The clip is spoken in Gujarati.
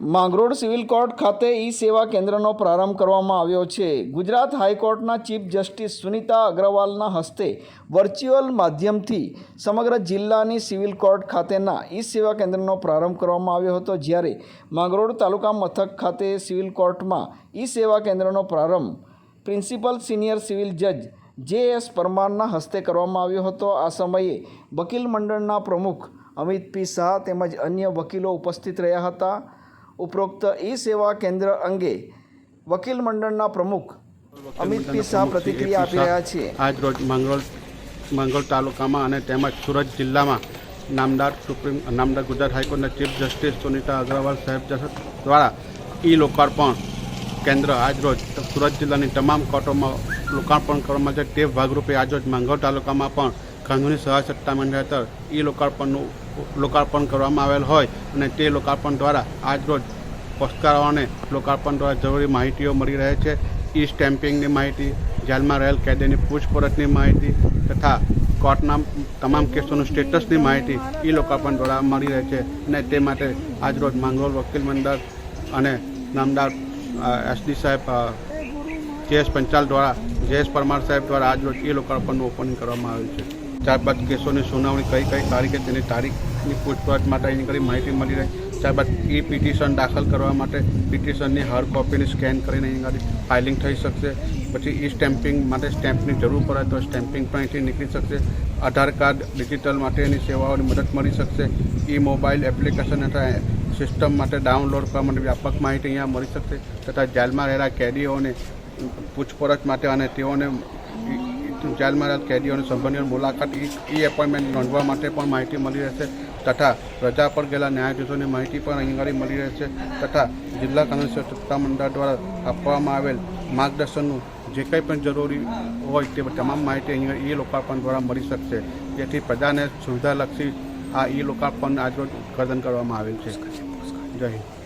માંગરોળ સિવિલ કોર્ટ ખાતે ઈ સેવા કેન્દ્રનો પ્રારંભ કરવામાં આવ્યો છે. ગુજરાત હાઈકોર્ટના ચીફ જસ્ટિસ સુનિતા અગ્રવાલના હસ્તે વર્ચ્યુઅલ માધ્યમથી સમગ્ર જિલ્લાની સિવિલ કોર્ટ ખાતેના ઈ સેવા કેન્દ્રનો પ્રારંભ કરવામાં આવ્યો હતો, જ્યારે માંગરોળ તાલુકા મથક ખાતે સિવિલ કોર્ટમાં ઈ સેવા કેન્દ્રનો પ્રારંભ પ્રિન્સિપલ સિનિયર સિવિલ જજ જે એસ પરમારના હસ્તે કરવામાં આવ્યો હતો. આ સમયે વકીલ મંડળના પ્રમુખ અમિત પી શાહ તેમજ અન્ય વકીલો ઉપસ્થિત રહ્યા હતા. ઉપરોક્ત ઈ સેવા કેન્દ્ર અંગે વકીલ મંડળના પ્રમુખ અમિત પી શાહ પ્રતિક્રિયા આપી રહ્યા છે આજ રોજ માંગરોળ માંગરોળ તાલુકામાં અને તેમજ સુરત જિલ્લામાં નામદાર સુપ્રીમ નામદાર ગુજરાત હાઈકોર્ટના ચીફ જસ્ટિસ સુનિતા અગ્રવાલ સાહેબ દ્વારા ઈ લોકાર્પણ કેન્દ્ર આજ રોજ સુરત જિલ્લાની તમામ કોર્ટોમાં લોકાર્પણ કરવામાં છે. તે ભાગરૂપે આજ રોજ માંગરોળ તાલુકામાં પણ કાનૂની સહાય સત્તા મંડળ હેઠળ ઈ લોકાર્પણનું લોકાર્પણ કરવામાં આવેલ હોય અને તે લોકાર્પણ દ્વારા આજ રોજ પસ્કારોને લોકાર્પણ દ્વારા જરૂરી માહિતીઓ મળી રહે છે. ઈ સ્ટેમ્પિંગની માહિતી જેલમાં રહેલ કેદીની પૂછપરછની માહિતી તથા કોર્ટના તમામ કેસોનું સ્ટેટસની માહિતી ઈ લોકાર્પણ દ્વારા મળી રહે છે અને તે માટે આજરોજ માંગોલ વકીલ મંડળ અને નામદાર એસડી સાહેબ અ, જેએસ પંચાલ દ્વારા જેએસ પરમાર સાહેબ દ્વારા આજરોજ ઈ લોકાર્પણનું ઓપનિંગ કરવામાં આવ્યું છે. ત્યારબાદ કેસોની સુનાવણી કઈ કઈ તારીખે તેની તારીખની પૂછપરછ માટે એની કરી માહિતી મળી રહે. ત્યારબાદ ઈ પિટિશન દાખલ કરવા માટે પિટિશનની હાર્ડ કોપીને સ્કેન કરીને એની ગાડી ફાઇલિંગ થઈ શકશે. પછી ઈ સ્ટેમ્પિંગ માટે સ્ટેમ્પની જરૂર પડે તો સ્ટેમ્પિંગ પણ અહીંથી નીકળી શકશે. આધાર કાર્ડ ડિજિટલ માટેની સેવાઓની મદદ મળી શકશે. ઈ મોબાઈલ એપ્લિકેશન તથા સિસ્ટમ માટે ડાઉનલોડ કરવા માટે વ્યાપક માહિતી અહીંયા મળી શકશે. તથા જેલમાં રહેલા કેદીઓને પૂછપરછ માટે અને તેઓને જેલમાં કેદીઓ અને સંબંધીઓની મુલાકાત, ઈ એપોઇન્ટમેન્ટ નોંધવા માટે પણ માહિતી મળી રહેશે તથા રજા પર ગયેલા ન્યાયાધીશોની માહિતી પણ અહીં મળી રહેશે તથા જિલ્લા કાનૂની સત્તા મંડળ દ્વારા આપવામાં આવેલ માર્ગદર્શનનું જે કંઈ પણ જરૂરી હોય તે તમામ માહિતી અહીં ઈ લોકાર્પણ દ્વારા મળી શકશે. જેથી પ્રજાને સુવિધાલક્ષી આ ઈ લોકાર્પણ આજરોજ ઉદ્ઘાટન કરવામાં આવેલ છે. જય હિન્દ.